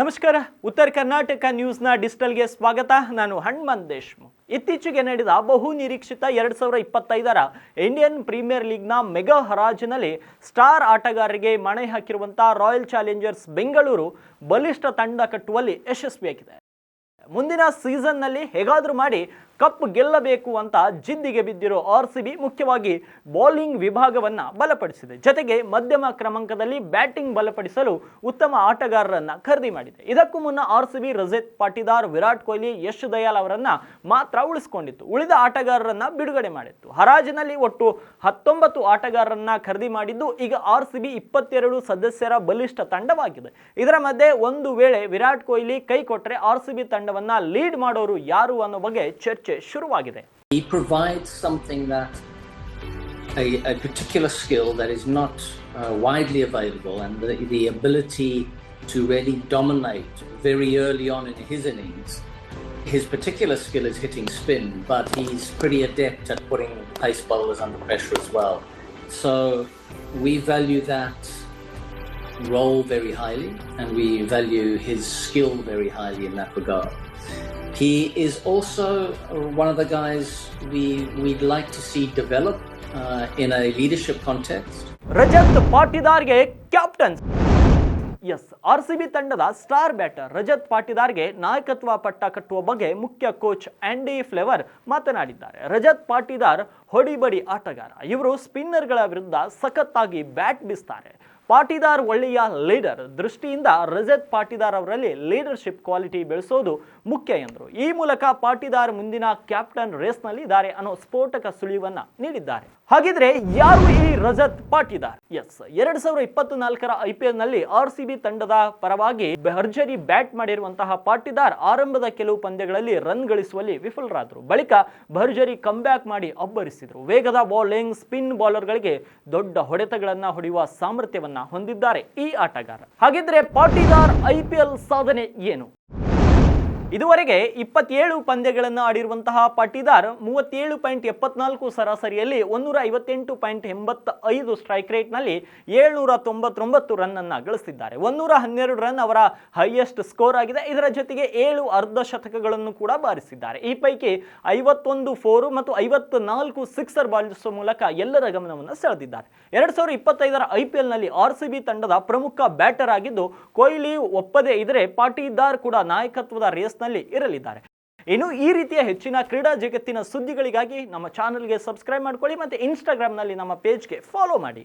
ನಮಸ್ಕಾರ. ಉತ್ತರ ಕರ್ನಾಟಕ ನ್ಯೂಸ್ನ ಡಿಜಿಟಲ್ಗೆ ಸ್ವಾಗತ. ನಾನು ಹಣ್ಮಂತ್ ದೇಶ್ಮುಖ್. ಇತ್ತೀಚೆಗೆ ನಡೆದ ಬಹು ನಿರೀಕ್ಷಿತ ಎರಡ್ ಸಾವಿರ ಇಪ್ಪತ್ತೈದರ ಇಂಡಿಯನ್ ಪ್ರೀಮಿಯರ್ ಲೀಗ್ನ ಮೆಗಾ ಹರಾಜಿನಲ್ಲಿ ಸ್ಟಾರ್ ಆಟಗಾರರಿಗೆ ಮಣೆ ಹಾಕಿರುವಂಥ ರಾಯಲ್ ಚಾಲೆಂಜರ್ಸ್ ಬೆಂಗಳೂರು ಬಲಿಷ್ಠ ತಂಡ ಕಟ್ಟುವಲ್ಲಿ ಯಶಸ್ವಿಯಾಗಿದೆ. ಮುಂದಿನ ಸೀಸನ್ನಲ್ಲಿ ಹೇಗಾದರೂ ಮಾಡಿ ಕಪ್ ಗೆಲ್ಲಬೇಕು ಅಂತ ಜಿದ್ದಿಗೆ ಬಿದ್ದಿರೋ ಆರ್ ಸಿ ಬಿ ಮುಖ್ಯವಾಗಿ ಬೌಲಿಂಗ್ ವಿಭಾಗವನ್ನ ಬಲಪಡಿಸಿದೆ. ಜೊತೆಗೆ ಮಧ್ಯಮ ಕ್ರಮಾಂಕದಲ್ಲಿ ಬ್ಯಾಟಿಂಗ್ ಬಲಪಡಿಸಲು ಉತ್ತಮ ಆಟಗಾರರನ್ನ ಖರೀದಿ ಮಾಡಿದೆ. ಇದಕ್ಕೂ ಮುನ್ನ R C B Rajat Patidar, Virat Kohli, Yash Dayal ಅವರನ್ನ ಮಾತ್ರ ಉಳಿಸಿಕೊಂಡಿತ್ತು. ಉಳಿದ ಆಟಗಾರರನ್ನ ಬಿಡುಗಡೆ ಮಾಡಿತ್ತು. ಹರಾಜಿನಲ್ಲಿ ಒಟ್ಟು ಹತ್ತೊಂಬತ್ತು ಆಟಗಾರರನ್ನ ಖರೀದಿ ಮಾಡಿದ್ದು ಈಗ ಆರ್ ಸಿ ಬಿ ಇಪ್ಪತ್ತೆರಡು ಸದಸ್ಯರ ಬಲಿಷ್ಠ ತಂಡವಾಗಿದೆ. ಇದರ ಮಧ್ಯೆ ಒಂದು ವೇಳೆ ವಿರಾಟ್ ಕೊಹ್ಲಿ ಕೈ ಕೊಟ್ಟರೆ ಆರ್ ಸಿ ಬಿ ತಂಡವನ್ನ ಲೀಡ್ ಮಾಡೋರು ಯಾರು ಅನ್ನೋ ಬಗ್ಗೆ ಚರ್ಚೆ ಶುರುವಾಗಿದೆ He provides something that a, a particular skill that is not uh, widely available, and the, the ability to really dominate very early on in his innings. His particular skill is hitting spin, but he's pretty adept at putting pace bowlers under pressure as well. So we value that role very highly, and we value his skill very highly in that regard. He is also one of the guys we we'd like to see develop uh, in a leadership context. Rajat ಪಾಟಿದಾರ್ಗೆ captain as R C B ತಂಡದ star batter Rajat ಪಾಟಿದಾರ್ಗೆ ನಾಯಕತ್ವ ಪಟ್ಟ ಕಟ್ಟುವ ಬಗ್ಗೆ ಮುಖ್ಯ coach Andy flavour ಮಾತನಾಡಿದ್ದಾರೆ. ರಜತ್ ಪಾಟಿದಾರ್ ಹೊಡಿಬಡಿ ಆಟಗಾರ. ಇವರು ಸ್ಪಿನ್ನರ್ಗಳ ವಿರುದ್ಧ ಸಖತ್ತಾಗಿ ಬ್ಯಾಟ್ ಬೀಸ್ತಾರೆ. ಪಾಟಿದಾರ್ ಒಳ್ಳೆಯ ಲೀಡರ್ ದೃಷ್ಟಿಯಿಂದ ರಜತ್ ಪಾಟೀದಾರ್ ಅವರಲ್ಲಿ ಲೀಡರ್ಶಿಪ್ ಕ್ವಾಲಿಟಿ ಬೆಳೆಸೋದು ಮುಖ್ಯ ಎಂದರು. ಈ ಮೂಲಕ ಪಾಟೀದಾರ್ ಮುಂದಿನ ಕ್ಯಾಪ್ಟನ್ ರೇಸ್ನಲ್ಲಿ ಇದ್ದಾರೆ ಅನ್ನೋ ಸ್ಫೋಟಕ ಸುಳಿವನ್ನ ನೀಡಿದ್ದಾರೆ. ಹಾಗಿದ್ರೆ ಯಾರು ಈ ರಜತ್ ಪಾಟಿದಾರ್? ಎಸ್. ಎರಡ್ ಸಾವಿರದ ಇಪ್ಪತ್ತು ನಾಲ್ಕರ ಐ ಪಿ ಎಲ್ನಲ್ಲಿ ಆರ್ ಸಿ ಬಿ ತಂಡದ ಪರವಾಗಿ ಭರ್ಜರಿ ಬ್ಯಾಟ್ ಮಾಡಿರುವಂತಹ ಪಾಟಿದಾರ್ ಆರಂಭದ ಕೆಲವು ಪಂದ್ಯಗಳಲ್ಲಿ ರನ್ ಗಳಿಸುವಲ್ಲಿ ವಿಫಲರಾದರು. ಬಳಿಕ ಭರ್ಜರಿ ಕಂಬ್ಯಾಕ್ ಮಾಡಿ ಅಬ್ಬರಿಸಿದರು. ವೇಗದ ಬೌಲಿಂಗ್ ಸ್ಪಿನ್ ಬೌಲರ್ಗಳಿಗೆ ದೊಡ್ಡ ಹೊಡೆತಗಳನ್ನು ಹೊಡೆಯುವ ಸಾಮರ್ಥ್ಯವನ್ನ ಹೊಂದಿದ್ದಾರೆ ಈ ಆಟಗಾರ. ಹಾಗಿದ್ರೆ ಪಾಟಿದಾರ್ ಐ ಪಿ ಎಲ್ ಸಾಧನೆ ಏನು? ಇದುವರೆಗೆ ಇಪ್ಪತ್ತೇಳು ಪಂದ್ಯಗಳನ್ನು ಆಡಿರುವಂತಹ ಪಾಟಿದಾರ್ ಮೂವತ್ತೇಳು ಪಾಯಿಂಟ್ ಎಪ್ಪತ್ನಾಲ್ಕು ಸರಾಸರಿಯಲ್ಲಿ ಒಂದೂರ ಐವತ್ತೆಂಟು ಪಾಯಿಂಟ್ ಎಂಬತ್ತ ಐದು ಸ್ಟ್ರೈಕ್ ರೇಟ್ನಲ್ಲಿ ಏಳ್ನೂರ ತೊಂಬತ್ತೊಂಬತ್ತು ರನ್ ಅನ್ನ ಗಳಿಸಿದ್ದಾರೆ. ಒಂದೂರ ಹನ್ನೆರಡು ರನ್ ಅವರ ಹೈಯೆಸ್ಟ್ ಸ್ಕೋರ್ ಆಗಿದೆ. ಇದರ ಜೊತೆಗೆ ಏಳು ಅರ್ಧ ಶತಕಗಳನ್ನು ಕೂಡ ಬಾರಿಸಿದ್ದಾರೆ. ಈ ಪೈಕಿ ಐವತ್ತೊಂದು ಫೋರು ಮತ್ತು ಐವತ್ತು ನಾಲ್ಕು ಸಿಕ್ಸರ್ ಬಾರಿಸುವ ಮೂಲಕ ಎಲ್ಲರ ಗಮನವನ್ನು ಸೆಳೆದಿದ್ದಾರೆ. ಎರಡ್ ಸಾವಿರದ ಇಪ್ಪತ್ತೈದರ ಐ ಪಿ ಎಲ್ನಲ್ಲಿ ಆರ್ ಸಿ ಬಿ ತಂಡದ ಪ್ರಮುಖ ಬ್ಯಾಟರ್ ಆಗಿದ್ದು ಕೊಹ್ಲಿ ಒಪ್ಪದೇ ಇದ್ರೆ ಪಾಟೀದಾರ್ ಕೂಡ ನಾಯಕತ್ವದ ರೇಸ್ನಲ್ಲಿ ಇರಲಿದ್ದಾರೆ. ಇನ್ನು ಈ ರೀತಿಯ ಹೆಚ್ಚಿನ ಕ್ರೀಡಾ ಜಗತ್ತಿನ ಸುದ್ದಿಗಳಿಗಾಗಿ ನಮ್ಮ ಚಾನಲ್ಗೆ ಸಬ್ಸ್ಕ್ರೈಬ್ ಮಾಡ್ಕೊಳ್ಳಿ ಮತ್ತು ಇನ್ಸ್ಟಾಗ್ರಾಮ್ನಲ್ಲಿ ನಮ್ಮ ಪೇಜ್ಗೆ ಫಾಲೋ ಮಾಡಿ.